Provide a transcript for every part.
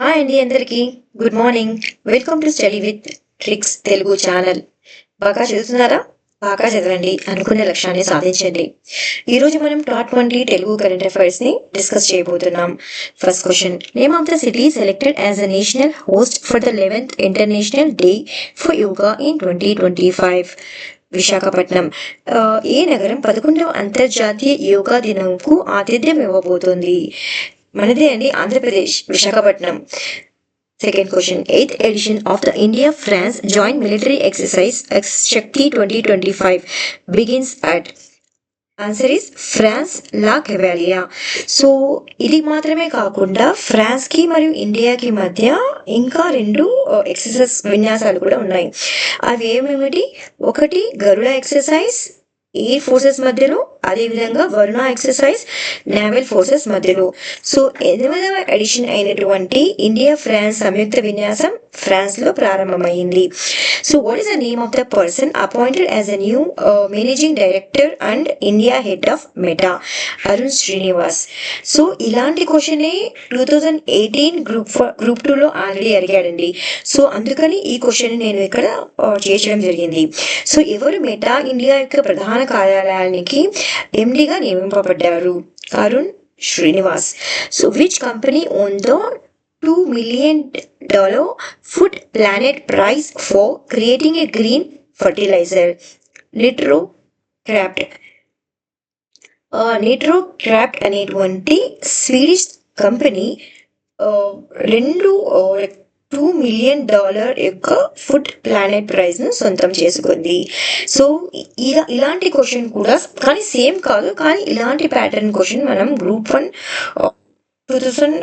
Hi అండి అందరికీ. Good morning. Welcome to study with tricks Telugu channel. బాగా చదువుతున్నారా? బాగా చదవండి. అనుకున్న లక్ష్యాన్ని సాధించండి. ఈరోజు మనం టాప్ ట్వంటీ తెలుగు కరెంట్ అఫైర్స్ని డిస్కస్ చేయబోతున్నాం. First question. Name of the city selected as a national host for the eleventh international day for yoga in twenty twenty five Visakhapatnam ఏ నగరం పదకొండవ అంతర్జాతీయ యోగా దినంకు ఆతిథ్యం ఇవ్వబోతోంది మనదే అండి Andhra Pradesh Visakhapatnam. Second question eighth edition of the India France joint military exercise ex Shakti twenty twenty five begins at answer is France La Cavalerie so ఇది మాత్రమే కాకుండా ఫ్రాన్స్కి మరియు ఇండియాకి మధ్య ఇంకా రెండు uh, ఎక్సర్సైజ్ విన్యాసాలు కూడా ఉన్నాయి. అవి ఏమేమిటి? ఒకటి గరుడ ఎక్సర్సైజ్ ఎయిర్ ఫోర్సెస్ మధ్యలో అదేవిధంగా వరుణ ఎక్సర్సైజ్ నేవల్ ఫోర్సెస్ మధ్యలో. సో ఎనిమిదవ ఎడిషన్ అయినటువంటి ఇండియా ఫ్రాన్స్ సంయుక్త విన్యాసం ఫ్రాన్స్లో ప్రారంభమైంది so what is the name of the person appointed as a new managing director and India head of Meta Arun Srinivas so ఇలాంటి క్వశ్చనే two thousand eighteen group group టూలో already అడిగాడండి. So అందుకని ఈ క్వశ్చన్ నేను ఇక్కడ చేర్చడం జరిగింది. సో ఎవరు మెటా ఇండియా యొక్క ప్రధాన కార్యాలయానికి ఎండిగా నియమింపబడ్డారు. Arun Srinivas. So which company won the two million dollar food planet prize for creating a green fertiliser Nitro Craft Nitro Craft అనేటువంటి స్వీడిష్ కంపెనీ రెండు టూ మిలియన్ డాలర్ యొక్క ఫుడ్ ప్లానెట్ ప్రైజ్ను సొంతం చేసుకుంది. సో ఇలా ఇలాంటి క్వశ్చన్ కూడా కానీ సేమ్ కాదు కానీ ఇలాంటి ప్యాటర్న్ క్వశ్చన్ మనం గ్రూప్ వన్ టూ థౌజండ్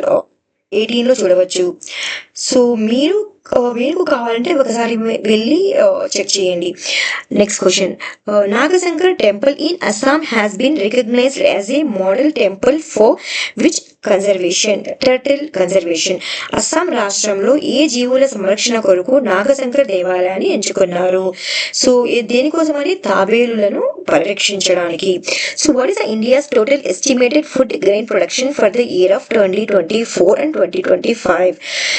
ఎయిటీన్లో చూడవచ్చు. సో మీరు uh, మీకు కావాలంటే ఒకసారి వెళ్ళి uh, చెక్ చేయండి. Next question Nagashankar temple in Assam has been recognised as a model temple for which conservation turtle conservation Assam రాష్ట్రంలో ఏ జీవుల సంరక్షణ కొరకు నాగశంకర దేవాలయాన్ని ఎంచుకున్నారు? సో దేనికోసం అని తాబేలులను పరిరక్షించడానికి? So what is the India's total estimated food grain production for the year of twenty twenty four and twenty twenty five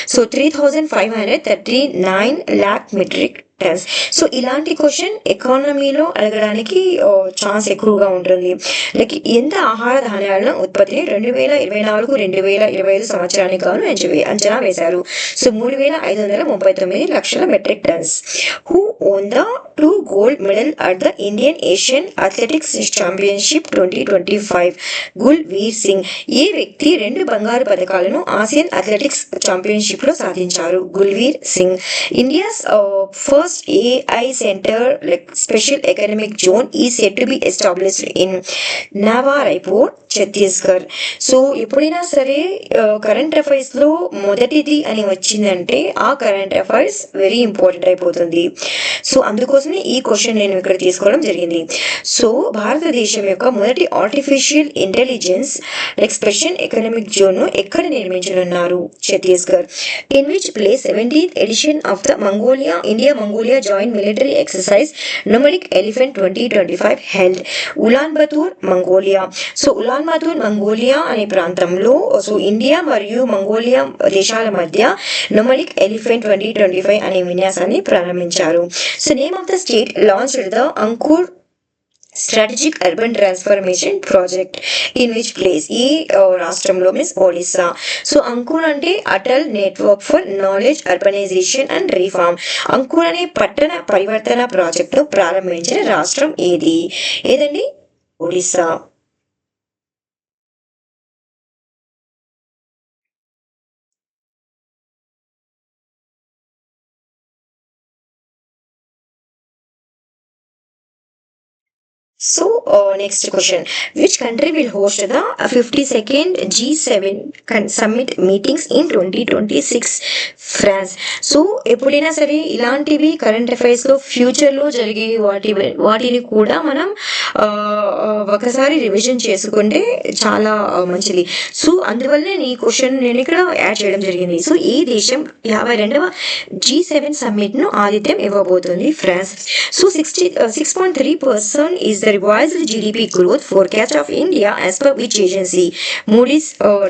so three thousand five hundred thirty nine lakh metric factors so ఇలాంటి question ఎకానమీలో అడగడానికి chance ఎక్కువగా ఉంటుంది. Like ఎంత ఆహార ధాన్యాలను ఉత్పత్తిని రెండు వేల ఇరవై నాలుగు రెండు వేల ఇరవై ఐదు సంవత్సరానికి గాను అంచనా వేశారు. సో మూడు వేల ఐదు వందల ముప్పై తొమ్మిది లక్షల metric tons. Who won the two gold medal at the Indian Asian athletics championship twenty twenty five Gulveer Singh ఈ వ్యక్తి రెండు బంగారు పథకాలను ఆసియన్ అథ్లెటిక్స్ ఛాంపియన్షిప్లో సాధించారు? Gulveer Singh India's first AI centre like special economic zone is set to be established in Nava Raipur Chhattisgarh so ఎప్పుడైనా సరే current అఫైర్స్లో మొదటిది అని వచ్చిందంటే ఆ కరెంట్ అఫైర్స్ వెరీ ఇంపార్టెంట్ అయిపోతుంది. సో అందుకోసమే ఈ క్వశ్చన్ నేను ఇక్కడ తీసుకోవడం జరిగింది. సో భారతదేశం యొక్క మొదటి artificial intelligence like special economic జోన్ను ఎక్కడ నిర్మించనున్నారు? Chhattisgarh in which place seventeenth edition of the Mongolia India Mongolia joint military exercise Exercise elephant twenty twenty five held Ulaanbaatar Mongolia so Ulaanbaatar Mongolia అనే ప్రాంతంలో so India మరియు Mongolia దేశాల మధ్య nomadic elephant twenty twenty five అనే విన్యాసాన్ని ప్రారంభించారు. So name of the state launch the Ankur strategic urban transformation project in which place ఈ రాష్ట్రంలో మీన్స్ ఒడిస్సా సో అంకుర్ అంటే Atal network for knowledge urbanisation and reform Ankur అనే పట్టణ పరివర్తన ప్రాజెక్టును ప్రారంభించిన రాష్ట్రం ఏది? ఏదండి? Odisha so next question which country will host the fifty second G seven summit meetings in twenty twenty six France so ఎప్పుడైనా సరే ఇలాంటివి కరెంట్ అఫైర్స్లో ఫ్యూచర్లో జరిగే వాటి వాటిని కూడా మనం ఒకసారి రివిజన్ చేసుకుంటే చాలా మంచిది. సో అందువల్లనే ఈ క్వశ్చన్ నేను ఇక్కడ యాడ్ చేయడం జరిగింది. సో ఈ దేశం యాభై రెండవ జీ సెవెన్ సమ్మిట్ను ఆతిథ్యం ఇవ్వబోతుంది France so sixty six point three percent is the revised GDP growth forecast of India as per which agency? Moody's uh,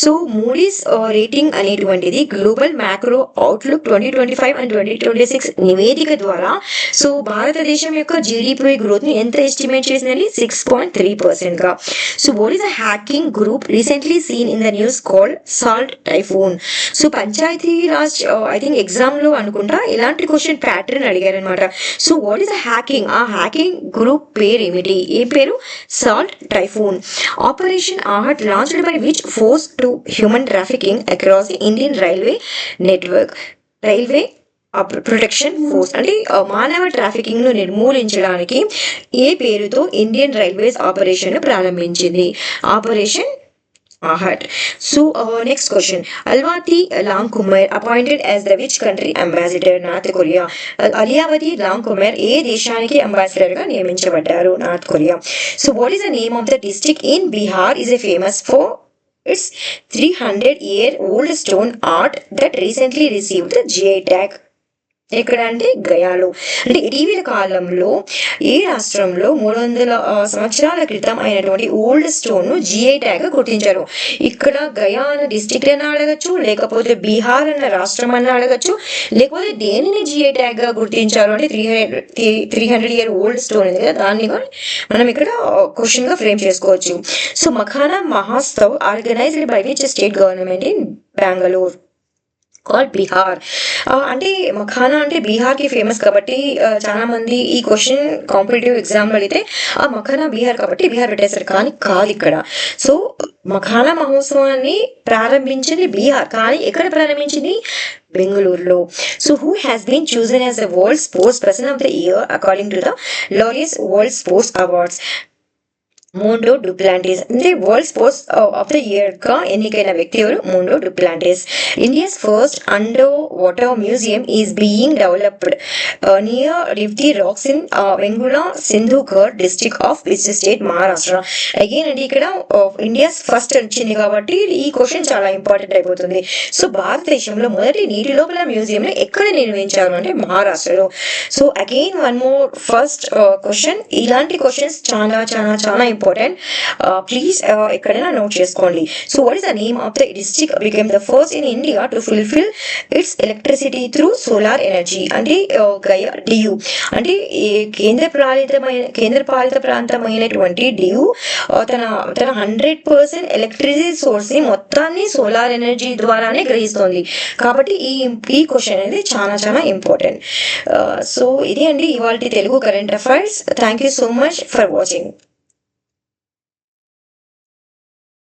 so Moody's rating అనేటువంటిది global macro outlook twenty twenty five and twenty twenty six నివేదిక ద్వారా. So భారతదేశం యొక్క GDP గ్రోత్ని ఎంత estimate చేసిందని six point three పర్సెంట్గా so what is a hacking group recently seen in the news call Salt Typhoon so Panchayati Raj I think ఎగ్జామ్లో అనుకుంటా ఇలాంటి క్వశ్చన్ ప్యాటర్న్ అడిగారు అనమాట so what is a hacking ah hacking group పేరు ఏమిటి? ఏ పేరు? Salt Typhoon. Operation Aahat launched by which force to human trafficking across the Indian railway network. Railway protection force అంటే మానవ ట్రాఫికింగ్ను నిర్మూలించడానికి ఏ పేరుతో ఇండియన్ రైల్వేస్ ఆపరేషన్ ప్రారంభించింది? Operation Aahat so next question Alwati Longkumer appointed as the which country ambassador North Korea Aliwati Longkumer ఏ దేశానికి అంబాసిడర్గా నియమించబడ్డారు North Korea so what is the name of the district in Bihar is a famous for its three hundred year old stone art that recently received the GI tag ఎక్కడ అంటే గయాలో. అంటే ఇటీవల కాలంలో ఏ రాష్ట్రంలో మూడు వందల సంవత్సరాల క్రితం అయినటువంటి ఓల్డ్ స్టోన్ను జిఐ ట్యాగ్ గుర్తించారు ఇక్కడ గయా అన్న డిస్ట్రిక్ట్ అయినా అడగచ్చు లేకపోతే బీహార్ అన్న రాష్ట్రం అన్న అడగచ్చు లేకపోతే దేనిని జిఐ ట్యాగ్గా గుర్తించారు? అంటే three hundred three hundred year old stone ఉంది కదా దాన్ని కూడా మనం ఇక్కడ క్వశ్చన్గా ఫ్రేమ్ చేసుకోవచ్చు. So makhana మహాస్తవ్ organised by which state government in Bengaluru call Bihar అంటే మఖానా అంటే బీహార్కి ఫేమస్ కాబట్టి చాలా మంది ఈ క్వశ్చన్ కాంపిటేటివ్ ఎగ్జామ్ అడిగితే ఆ మఖానా బీహార్ కాబట్టి బీహార్ పెట్టేశారు కానీ కాదు ఇక్కడ. సో మఖానా మహోత్సవాన్ని ప్రారంభించింది బీహార్ కానీ ఎక్కడ ప్రారంభించింది? బెంగళూరులో. So who has been chosen as the world sports person of the year according to the Laureus world sports awards Mondo Duplantis అంటే వరల్డ్ స్పోర్ట్స్ ఆఫ్ ద ఇయర్గా ఎన్నికైన వ్యక్తి ఎవరు Mondo Duplantis India's first underwater museum is being developed near Lifti rocks in Vengurla Sindhudurg district of which state Maharashtra again అండి ఇక్కడ India's first వచ్చింది కాబట్టి ఈ క్వశ్చన్ చాలా ఇంపార్టెంట్ అయిపోతుంది. సో భారతదేశంలో మొదటి నీటి లోపల మ్యూజియం ఎక్కడ నిర్మించారు అంటే మహారాష్ట్రలో. So again one more first question ఇలాంటి క్వశ్చన్స్ చాలా చాలా చాలా ఇంపార్టెంట్ ప్లీజ్ uh, uh, ఎక్కడైనా నోట్ చేసుకోండి. So what is the name of the district became the first in India to fulfil its electricity through solar energy అంటే Gaya DU అంటే కేంద్ర పాలితమైన కేంద్ర పాలిత ప్రాంతమైనటువంటి డియు uh, తన తన హండ్రెడ్ పర్సెంట్ ఎలక్ట్రిసిటీ సోర్స్ని మొత్తాన్ని సోలార్ ఎనర్జీ ద్వారానే గ్రహిస్తుంది. కాబట్టి ఈ ఈ క్వశ్చన్ అనేది చాలా చాలా ఇంపార్టెంట్ సో ఇది అండి ఇవాళ Telugu current affairs thank you so much for watching